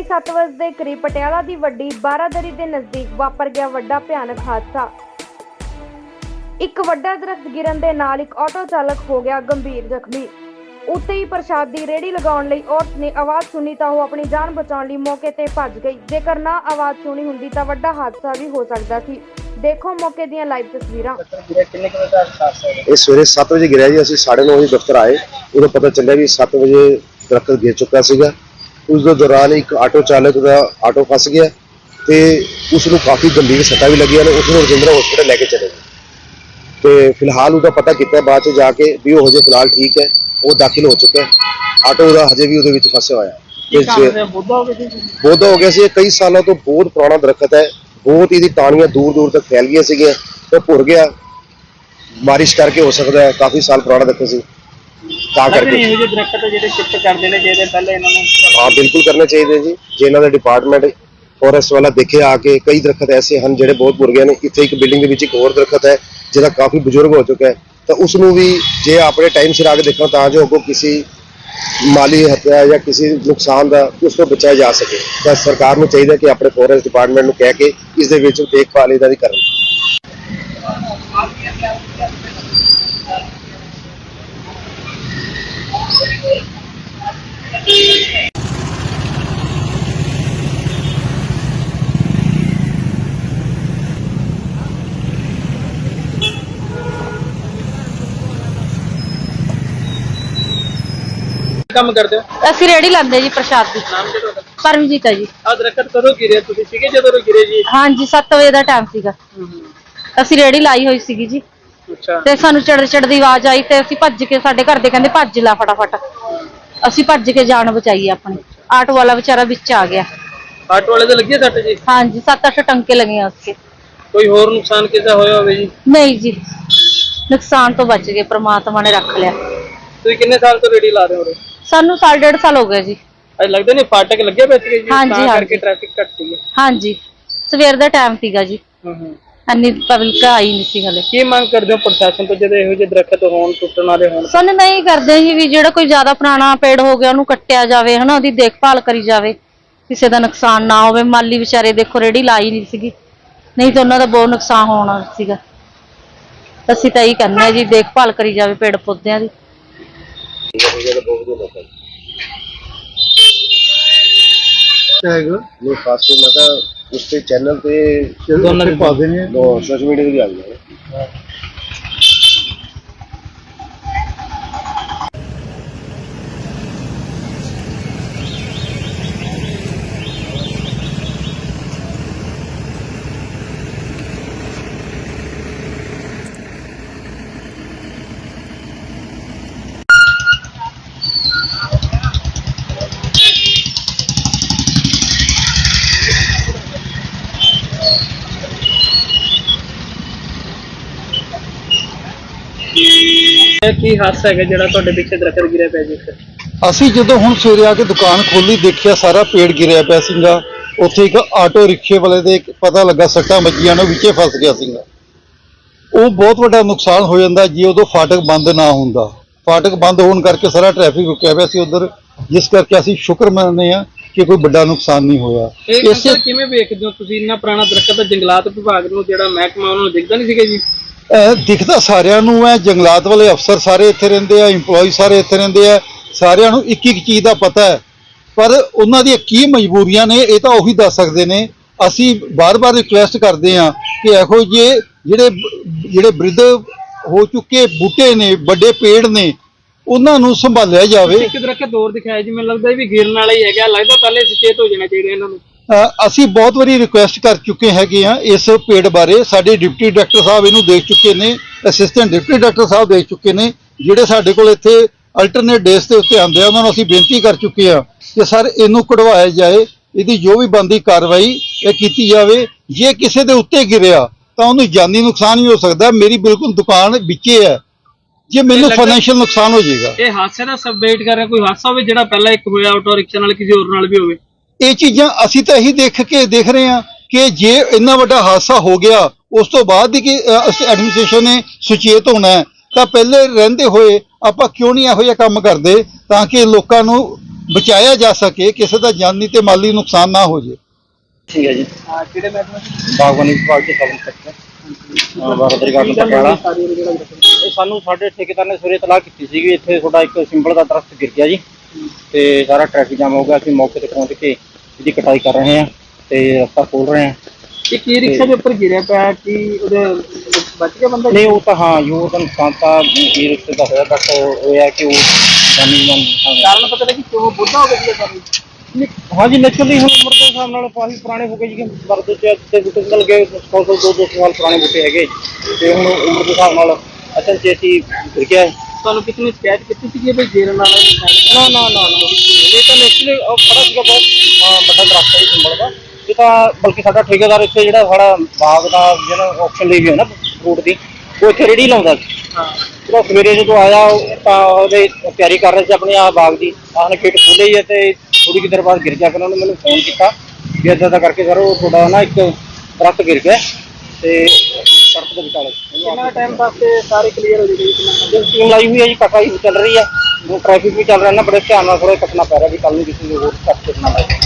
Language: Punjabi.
ਸਵੇਰੇ 7 ਵਜੇ ਦੇ ਕਰੀਬ ਪਟਿਆਲਾ ਦੀ ਵੱਡੀ ਬਾਰਾਦਰੀ ਦੇ ਨਜ਼ਦੀਕ ਵਾਪਰ ਗਿਆ ਵੱਡਾ ਭਿਆਨਕ ਹਾਦਸਾ। ਇੱਕ ਵੱਡਾ ਦਰਖਤ ਗਿਰਨ ਦੇ ਨਾਲ ਇੱਕ ਆਟੋ ਚਾਲਕ ਹੋ ਗਿਆ ਗੰਭੀਰ ਜ਼ਖਮੀ। ਉੱਤੇ ਹੀ ਪ੍ਰਸ਼ਾਦ ਦੀ ਰੇੜੀ ਲਗਾਉਣ ਲਈ ਔਰਤ ਨੇ ਆਵਾਜ਼ ਸੁਣੀ ਤਾਂ ਉਹ ਆਪਣੀ ਜਾਨ ਬਚਾਉਣ ਲਈ ਮੌਕੇ ਤੇ ਭੱਜ ਗਈ। ਜੇਕਰ ਨਾ ਆਵਾਜ਼ ਸੁਣੀ ਹੁੰਦੀ ਤਾਂ ਵੱਡਾ ਹਾਦਸਾ ਵੀ ਹੋ ਸਕਦਾ ਸੀ। ਦੇਖੋ ਮੌਕੇ ਦੀਆਂ ਲਾਈਵ ਤਸਵੀਰਾਂ। ਇਹ ਸਵੇਰੇ 7 ਵਜੇ ਗਿਰਿਆ ਜੀ, ਅਸੀਂ 9:30 ਵਜੇ ਦਫ਼ਤਰ ਆਏ। ਉਦੋਂ ਪਤਾ ਚੱਲਿਆ ਵੀ 7 ਵਜੇ ਦਰਖਤ ਗਿਰ ਚੁੱਕਾ ਸੀਗਾ। ਉਸ ਦੇ ਦੌਰਾਨ ਇੱਕ ਆਟੋ ਚਾਲਕ ਦਾ ਆਟੋ ਫਸ ਗਿਆ ਤੇ ਉਸ ਨੂੰ ਕਾਫੀ ਗੰਭੀਰ ਸੱਟਾਂ ਵੀ ਲੱਗੀਆਂ ਨੇ ਉਸ ਨੂੰ ਰਜਿੰਦਰਾ ਹਸਪੀਟਲ ਲੈ ਕੇ ਚਲੇ ਗਏ। ਤੇ ਫਿਲਹਾਲ ਉਹਦਾ ਪਤਾ ਕੀਤਾ ਬਾਅਦ ਚ ਜਾ ਕੇ ਵੀ ਉਹ ਹਜੇ ਫਿਲਹਾਲ ਠੀਕ ਹੈ ਉਹ ਦਾਖਲ ਹੋ ਚੁੱਕਾ ਹੈ। ਆਟੋ ਦਾ ਹਜੇ ਵੀ ਉਹਦੇ ਵਿੱਚ ਫਸਿਆ ਹੋਇਆ। ਹੈ? ਤੇ ਜੇ- ਪੌਦਾ ਹੋ ਗਿਆ ਸੀ ਇਹ ਕਈ ਸਾਲਾਂ ਤੋਂ ਬਹੁਤ ਪੁਰਾਣਾ ਦਰਖਤ ਹੈ ਬਹੁਤ ਇਹਦੀ ਟਾਹਣੀਆਂ ਦੂਰ ਦੂਰ ਤੱਕ ਫੈਲ ਗਈਆਂ ਸੀਗੀਆਂ ਉਹ ਭੁਰ ਗਿਆ। ਬਾਰਿਸ਼ ਕਰਕੇ ਹੋ ਸਕਦਾ ਹੈ ਕਾਫੀ ਸਾਲ ਪੁਰਾਣਾ ਦਰਖਤ ਸੀ। ਤਾਂ ਕਰਕੇ। ਇਹੋ ਜਿਹੇ ਦਰਖਤ ਜਿਹੜੇ ਸ਼ਿਫਟ ਕਰਦੇ ਨੇ ਜਿਹਦੇ ਪਹਿਲੇ ਇਹਨਾਂ ਨੂੰ ਹਾਂ ਬਿਲਕੁਲ ਕਰਨੇ ਚਾਹੀਦੇ ਜੀ। ਜੇ ਇਹਨਾਂ ਦਾ ਡਿਪਾਰਟਮੈਂਟ ਫੋਰੈਸਟ ਵਾਲਾ ਦੇਖੇ ਆ ਕੇ ਕਈ ਦਰਖਤ ਐਸੇ ਹਨ ਜਿਹੜੇ ਬਹੁਤ ਭੁਰ ਗਏ ਨੇ। ਇੱਥੇ ਇੱਕ ਬਿਲਡਿੰਗ ਦੇ ਵਿੱਚ ਇੱਕ ਹੋਰ ਦਰਖਤ ਹੈ ਜਿਹਦਾ ਕਾਫੀ ਬਜ਼ੁਰਗ ਹੋ ਚੁੱਕਾ ਹੈ। ਤਾਂ ਉਸ ਨੂੰ ਵੀ ਜੇ ਆਪਣੇ ਟਾਈਮ ਸਿਰ ਆ ਕੇ ਦੇਖਣਾ ਤਾਂ ਜੋ ਅੱਗੋਂ ਕਿਸੇ ਮਾਲੀ ਹੱਤਿਆ ਜਾਂ ਕਿਸੇ ਨੁਕਸਾਨ ਦਾ ਉਸ ਤੋਂ ਬਚਾਇਆ ਜਾ ਸਕੇ। ਤਾਂ ਸਰਕਾਰ ਨੂੰ ਚਾਹੀਦਾ ਕਿ ਆਪਣੇ ਫੋਰੈਸਟ ਡਿਪਾਰਟਮੈਂਟ ਨੂੰ ਕਹਿ ਕੇ ਇਸ ਦੇ ਵਿੱਚ ਦੇਖਭਾਲ ਇਹਦਾ ਦੀ ਕਰਨ। ਕੰਮ ਕਰਦੇ ਹੋ? ਅਸੀਂ ਰੇੜੀ ਲਾਉਂਦੇ ਜੀ ਪ੍ਰਸ਼ਾਦ ਦੀ। ਨਾਮ ਕੀ ਤੁਹਾਡਾ? ਪਰਮਜੀਤ ਹੈ ਜੀ। ਆ ਦਰਖਤ ਕਦੋਂ ਗਿਰੇ? ਤੁਸੀਂ ਸੀਗੇ ਜਦੋਂ ਗਿਰੇ ਜੀ? ਹਾਂਜੀ 7 ਵਜੇ ਦਾ ਟਾਈਮ ਸੀਗਾ। ਅਸੀਂ ਰੇੜੀ ਲਾਈ ਹੋਈ ਸੀਗੀ ਜੀ। ਅੱਛਾ। ਤੇ ਸਾਨੂੰ ਚੜ ਚੜ ਦੀ ਆਵਾਜ਼ ਆਈ ਤੇ ਅਸੀਂ ਭੱਜ ਕੇ ਸਾਡੇ ਘਰ ਦੇ ਕਹਿੰਦੇ ਭੱਜ ਲੈ ਫਟਾਫਟ। ਅਸੀਂ ਭੱਜ ਕੇ ਜਾਨ ਬਚਾਈ ਆਪਣੀ। ਆਟੋ ਵਾਲਾ ਵਿਚਾਰਾ ਵਿੱਚ ਆ ਗਿਆ। ਆਟੋ ਵਾਲੇ ਦੇ ਲੱਗੇ ਸੱਟ ਜੀ? ਹਾਂਜੀ 7-8 ਟੰਕੇ ਲੱਗੇ ਉਸਕੇ ਕੋਈ ਹੋਰ ਨੁਕਸਾਨ ਕਿਸੇ ਹੋਇਆ ਹੋਵੇ ਜੀ? ਨਹੀਂ ਜੀ। ਨੁਕਸਾਨ ਤੋਂ ਬਚ ਗਏ ਪ੍ਰਮਾਤਮਾ ਨੇ ਰੱਖ ਲਿਆ। ਤੁਸੀਂ ਕਿੰਨੇ ਸਾਲ ਤੋਂ ਰੇੜੀ ਲਾ ਰਹੇ ਹੋ ਉਰੇ? ਸਾਨੂੰ ਸਾਲ ਡੇਢ ਸਾਲ ਹੋ ਗਏ ਜੀ। ਅੱਜ ਲੱਗਦਾ ਨਹੀਂ ਫਾਟਕ ਲੱਗੇ ਬਚ ਗਏ ਜੀ? ਹਾਂਜੀ, ਤਾਂ ਹਾਂਜੀ। ਕਰਕੇ ਟ੍ਰੈਫਿਕ ਘੱਟ ਸੀ ਹਾਂਜੀ। ਸਵੇਰ ਦਾ ਟਾਈਮ ਸੀਗਾ ਜੀ। ਹੂੰ ਹੂੰ। ਇੰਨੀ ਪਬਲਿਕ ਆਈ ਨਹੀਂ ਸੀ ਹਲੇ। ਕੀ ਮੰਗ ਕਰਦੇ ਹੋ ਪ੍ਰਸ਼ਾਸਨ ਤੋਂ ਜਦੋਂ ਇਹੋ ਜਿਹੇ ਦਰਖਤ ਹੋਣ ਟੁੱਟਣ ਵਾਲੇ ਹੋਣ? ਸਾਨੂੰ ਨਹੀਂ ਕਰਦੇ ਜੀ ਵੀ ਜਿਹੜਾ ਕੋਈ ਜ਼ਿਆਦਾ ਪੁਰਾਣਾ ਪੇੜ ਹੋ ਗਿਆ ਉਹਨੂੰ ਕੱਟਿਆ ਜਾਵੇ ਹਨਾ ਉਹਦੀ ਦੇਖਭਾਲ ਕਰੀ ਜਾਵੇ। ਕਿਸੇ ਦਾ ਨੁਕਸਾਨ ਨਾ ਹੋਵੇ। ਮਾਲੀ ਵਿਚਾਰੇ ਦੇਖੋ ਰੇੜੀ ਲਾਈ ਨਹੀਂ ਸੀਗੀ। ਨਹੀਂ ਤਾਂ ਉਹਨਾਂ ਦਾ ਬਹੁਤ ਨੁਕਸਾਨ ਹੋਣਾ ਸੀਗਾ। ਅਸੀਂ ਤਾਂ ਇਹੀ ਕਹਿੰਦੇ ਹਾਂ ਜੀ ਦੇਖਭਾਲ ਕਰੀ ਜਾਵੇ ਪੇੜ ਪੌਦਿਆਂ ਦੀ। ਹੈਗਾ। ਨਹੀਂ ਖਾਸ ਮੈਂ ਤਾਂ ਉਸ ਤੇ ਚੈਨਲ ਤੇ ਦੋਨਾਂ ਦੇ ਪਾ ਦੇਣੇ ਸੋਸ਼ਲ ਮੀਡੀਆ ਤੇ ਵੀ ਆ ਗਿਆ ਇਹ ਕੀ ਹਾਦਸਾ ਹੈਗਾ ਜਿਹੜਾ ਤੁਹਾਡੇ ਪਿੱਛੇ ਦਰਖਤ ਗਿਰਿਆ ਪਿਆ ਜੀ ਇੱਥੇ? ਅਸੀਂ ਜਦੋਂ ਹੁਣ ਸਵੇਰੇ ਆ ਕੇ ਦੁਕਾਨ ਖੋਲੀ ਦੇਖਿਆ ਸਾਰਾ ਪੇੜ ਗਿਰਿਆ ਪਿਆ ਸੀਗਾ। ਉੱਥੇ ਇੱਕ ਆਟੋ ਰਿਕਸ਼ੇ ਵਾਲੇ ਦੇ ਇੱਕ ਪਤਾ ਲੱਗਾ ਸੱਟਾਂ ਵੱਜੀਆਂ ਨੇ ਉਹ ਵਿੱਚੇ ਫਸ ਗਿਆ ਸੀਗਾ। ਉਹ ਬਹੁਤ ਵੱਡਾ ਨੁਕਸਾਨ ਹੋ ਜਾਂਦਾ ਜੇ ਉਦੋਂ ਫਾਟਕ ਬੰਦ ਨਾ ਹੁੰਦਾ। ਫਾਟਕ ਬੰਦ ਹੋਣ ਕਰਕੇ ਸਾਰਾ ਟ੍ਰੈਫਿਕ ਰੁਕਿਆ ਪਿਆ ਸੀ ਉਧਰ। ਜਿਸ ਕਰਕੇ ਅਸੀਂ ਸ਼ੁਕਰ ਮੰਨਦੇ ਆ ਕਿ ਕੋਈ ਵੱਡਾ ਨੁਕਸਾਨ ਨਹੀਂ ਹੋਇਆ। ਇਹ ਅਸਲ ਕਿਵੇਂ ਵੇਖਦੇ ਹੋ ਤੁਸੀਂ? ਇੰਨਾ ਪੁਰਾਣਾ ਦਰਖਤ ਜੰਗਲਾਤ ਵਿਭਾਗ ਨੂੰ ਜਿਹੜਾ ਮਹਿਕਮਾ ਉਹਨਾਂ ਨੂੰ ਦਿਖਦਾ ਨਹੀਂ ਸੀਗਾ ਜੀ? ਦਿਖਦਾ ਸਾਰਿਆਂ ਨੂੰ ਹੈ, ਜੰਗਲਾਤ ਵਾਲੇ ਅਫਸਰ ਸਾਰੇ ਇੱਥੇ ਰਹਿੰਦੇ ਆ EMPLOYE ਸਾਰੇ ਇੱਥੇ ਰਹਿੰਦੇ ਆ, ਸਾਰਿਆਂ ਨੂੰ ਇੱਕ ਇੱਕ ਚੀਜ਼ ਦਾ ਪਤਾ ਹੈ। ਪਰ ਉਹਨਾਂ ਦੀਆਂ ਕੀ ਮਜਬੂਰੀਆਂ ਨੇ, ਇਹ ਤਾਂ ਉਹੀ ਦੱਸ ਸਕਦੇ ਨੇ। ਅਸੀਂ ਬਾਰ-ਬਾਰ ਰਿਕੁਐਸਟ ਕਰਦੇ ਆ ਕਿ ਇਹੋ ਜਿਹੇ ਜਿਹੜੇ ਜਿਹੜੇ ਬ੍ਰਿਧ ਹੋ ਚੁੱਕੇ, ਬੂਟੇ ਨੇ, ਵੱਡੇ ਪੇੜ ਨੇ, ਉਹਨਾਂ ਨੂੰ ਸੰਭਾਲਿਆ ਜਾਵੇ। ਇੱਕ ਦਰਖਤ ਦੌਰ ਦਿਖਾਇਆ ਜਿਵੇਂ ਲੱਗਦਾ ਵੀ ਗਿਰਨ ਵਾਲਾ ਹੀ ਹੈਗਾ। ਲੱਗਦਾ ਪਹਿਲੇ ਸੁਚੇਤ ਹੋ ਜਾਣਾ ਚਾਹੀਦਾ ਇਹਨਾਂ ਨੂੰ। ਅਸੀਂ ਬਹੁਤ ਵਾਰੀ ਰਿਕੁਐਸਟ ਕਰ ਚੁੱਕੇ ਹੈਗੇ ਆ ਇਸ ਪੇੜ ਬਾਰੇ। ਸਾਡੇ ਡਿਪਟੀ ਡਾਇਰੈਕਟਰ ਸਾਹਿਬ ਇਹਨੂੰ ਦੇਖ ਚੁੱਕੇ ਨੇ ਅਸਿਸਟੈਂਟ ਡਿਪਟੀ ਡਾਇਰੈਕਟਰ ਸਾਹਿਬ ਦੇਖ ਚੁੱਕੇ ਨੇ ਜਿਹੜੇ ਸਾਡੇ ਕੋਲ ਇੱਥੇ ਅਲਟਰਨੇਟ ਡੇਸ ਦੇ ਉੱਤੇ ਆਉਂਦੇ ਆ ਉਹਨਾਂ ਨੂੰ ਅਸੀਂ ਬੇਨਤੀ ਕਰ ਚੁੱਕੇ ਆ ਕਿ ਸਰ ਇਹਨੂੰ ਕਢਵਾਇਆ ਜਾਏ ਇਹਦੀ ਜੋ ਵੀ ਬੰਦੀ ਕਾਰਵਾਈ ਇਹ ਕੀਤੀ ਜਾਵੇ। ਜੇ ਕਿਸੇ ਦੇ ਉੱਤੇ ਗਿਰਿਆ ਤਾਂ ਉਹਨੂੰ ਜਾਨੀ ਨੁਕਸਾਨ ਹੀ ਹੋ ਸਕਦਾ। ਮੇਰੀ ਬਿਲਕੁਲ ਦੁਕਾਨ ਵਿੱਚੇ ਹੈ। ਜੇ ਮੈਨੂੰ ਫਾਈਨੈਂਸ਼ੀਅਲ ਨੁਕਸਾਨ ਹੋ ਜਾਏਗਾ। ਇਹ ਹਾਦਸੇ ਦਾ ਸਭ ਵੇਟ ਕਰ ਰਿਹਾ ਕੋਈ ਹਾਦਸਾ ਹੋਵੇ ਜਿਹੜਾ ਪਹਿਲਾਂ ਇੱਕ ਹੋਇਆ ਆਟੋ ਰਿਕਸ਼ਾ ਨਾਲ ਕਿਸੇ ਹੋਰ ਨਾਲ ਵੀ ਹੋਵੇ। ਇਹ ਚੀਜ਼ਾਂ ਅਸੀਂ ਤਾਂ ਇਹੀ ਦੇਖ ਕੇ ਦੇਖ ਰਹੇ ਹਾਂ ਕਿ ਜੇ ਇੰਨਾ ਵੱਡਾ ਹਾਦਸਾ ਹੋ ਗਿਆ ਉਸ ਤੋਂ ਬਾਅਦ ਹੀ ਕਿ ਐਡਮਿਨਿਸਟ੍ਰੇਸ਼ਨ ਨੇ ਸੁਚੇਤ ਹੋਣਾ ਹੈ। ਤਾਂ ਪਹਿਲੇ ਰਹਿੰਦੇ ਹੋਏ ਆਪਾਂ ਕਿਉਂ ਨਹੀਂ ਇਹੋ ਜਿਹਾ ਕੰਮ ਕਰਦੇ ਤਾਂ ਕਿ ਲੋਕਾਂ ਨੂੰ ਬਚਾਇਆ ਜਾ ਸਕੇ ਕਿਸੇ ਦਾ ਜਾਨੀ ਤੇ ਮਾਲੀ ਨੁਕਸਾਨ ਨਾ ਹੋ ਜੇ। ਠੀਕ ਹੈ ਜੀ। ਹਾਂ ਕਿਹੜੇ ਮਹਿਕਮੇ ਬਾਗਬਾਨੀ ਵਿਭਾਗ ਦੇ sub inspector Baradari garden Patiala ਇਹ ਸਾਨੂੰ ਸਾਡੇ ਠੇਕੇਦਾਰ ਨੇ ਸਵੇਰੇ ਤਲਾਹ ਕੀਤੀ ਸੀ ਕਿ ਇੱਥੇ ਤੁਹਾਡਾ ਇੱਕ ਸਿੰਬਲ ਦਾ ਦਰਖਤ ਗਿਰ ਗਿਆ ਜੀ। ਤੇ ਸਾਰਾ ਟ੍ਰੈਫਿਕ ਜਾਮ ਹੋ ਗਿਆ ਅਸੀਂ ਮੌਕੇ ਤੇ ਪਹੁੰਚ ਕੇ ਇਹਦੀ ਕਟਾਈ ਕਰ ਰਹੇ ਹਾਂ ਤੇ ਰਸਤਾ ਖੋਲ ਰਹੇ ਹਾਂ। ਇਹ ਕੀ ਰਿਕਸ਼ਾ ਦੇ ਉੱਪਰ ਗਿਰਿਆ ਪਿਆ ਕਿ ਉਹਦੇ ਬਚ ਗਿਆ ਬੰਦਾ? ਨਹੀਂ ਉਹ ਤਾਂ ਹਾਂ ਯੂਰ ਦਾ ਨੁਕਸਾਨ ਤਾਂ ਇਹ ਰਿਸ਼ਤੇ ਦਾ ਹੋਇਆ ਬਟ ਉਹ ਇਹ ਹੈ ਕਿ ਉਹ ਜਾਨੀ ਨੁਕਸਾਨ ਕਾਰਨ ਪਤਾ ਲੱਗੀ ਕਿਉਂ ਬੁੱਢਾ ਹੋ ਗਿਆ ਸੀ ਸਾਨੂੰ ਨਹੀਂ, ਹਾਂਜੀ ਨੈਚੁਰਲੀ ਹੁਣ ਉਮਰ ਦੇ ਹਿਸਾਬ ਨਾਲ ਕਾਫੀ ਪੁਰਾਣੇ ਹੋ ਗਏ ਜੀ ਵਰਦ ਚ ਤੇ ਬੂਟੇ ਮਿਲ ਗਏ 100 ਦੋ ਦੋ ਸਾਲ ਪੁਰਾਣੇ ਬੂਟੇ ਹੈਗੇ ਤੇ ਹੁਣ ਉਮਰ ਦੇ ਹਿਸਾਬ ਨਾਲ ਅਚਲ ਚੇਤੀ ਗਿਰ ਗਿਆ। ਤੁਹਾਨੂੰ ਕਿਸੇ ਨੇ ਸ਼ਿਕਾਇਤ ਕੀਤੀ ਸੀ ਕਿ ਇਹ ਸਾਈਡ ਨਾ? ਨਾ ਨਾ ਨਾ ਇਹ ਤਾਂ ਨੈਚੁਰਲੀ ਖੜਾ ਸੀਗਾ ਬਹੁਤ ਅਹ, ਵੱਡਾ ਦਰਖਤ ਹੈ ਸਿੰਬਲ ਦਾ। ਇਹ ਤਾਂ ਬਲਕਿ ਸਾਡਾ ਠੇਕੇਦਾਰ ਇੱਥੇ ਜਿਹੜਾ ਸਾਡਾ ਬਾਗ ਦਾ ਜਿਹੜਾ ਆਕਸ਼ਨ ਲਈ ਵੀ ਹੈ ਨਾ ਫਰੂਟ ਦੀ ਉਹ ਇੱਥੇ ਰੇੜੀ ਲਾਉਂਦਾ ਸੀ। ਹਾਂ। ਜਦੋਂ ਸਵੇਰੇ ਜਦੋਂ ਆਇਆ ਉਹ ਤਾਂ ਉਹਦੇ ਤਿਆਰੀ ਕਰ ਰਹੇ ਸੀ ਆਪਣੀ ਆ ਬਾਗ ਦੀ। ਆਹਨੇ ਖੇਤ ਖੋਲੇ ਹੀ ਹੈ ਤੇ ਥੋੜੀ ਜਿਹੀ ਦੇਰ ਬਾਅਦ ਗਿਰ ਗਿਆ ਫਿਰ ਉਹਨੇ ਮੈਨੂੰ ਫੋਨ ਕੀਤਾ। ਵੀ ਏਦਾਂ ਦਾ ਕਰਕੇ ਸਰ ਉਹ ਤੁਹਾਡਾ ਨਾ ਇੱਕ ਦਰਖਤ ਗਿਰ ਗਿਆ। ਤੇ ਸੜਕ ਦੇ ਵਿਚਾਲੇ। ਕਿੰਨਾ ਟਾਈਮ ਵਾਸਤੇ ਸਾਰੇ ਕਲੀਅਰ ਹੋ ਜਾਏਗੀ ਕਿੰਨਾ ਟੀਮ ਲਾਈ ਹੋਈ ਹੈ ਜੀ ਹੀ ਚੱਲ ਰਹੀ ਹੈ। ਉਹ ਟ੍ਰੈਫਿਕ ਵੀ ਚੱਲ ਰਿਹਾ ਨਾ ਬੜੇ ਧਿਆਨ ਨਾਲ ਥੋੜਾ ਕੱਟਣਾ ਪੈ ਰਿਹਾ ਵੀ ਕੱਲ ਨੂੰ ਕਿਸੇ ਨੂੰ ਹੋਰ ਕੱਟ ਕੇ ਨਾ ਲੱਗੇ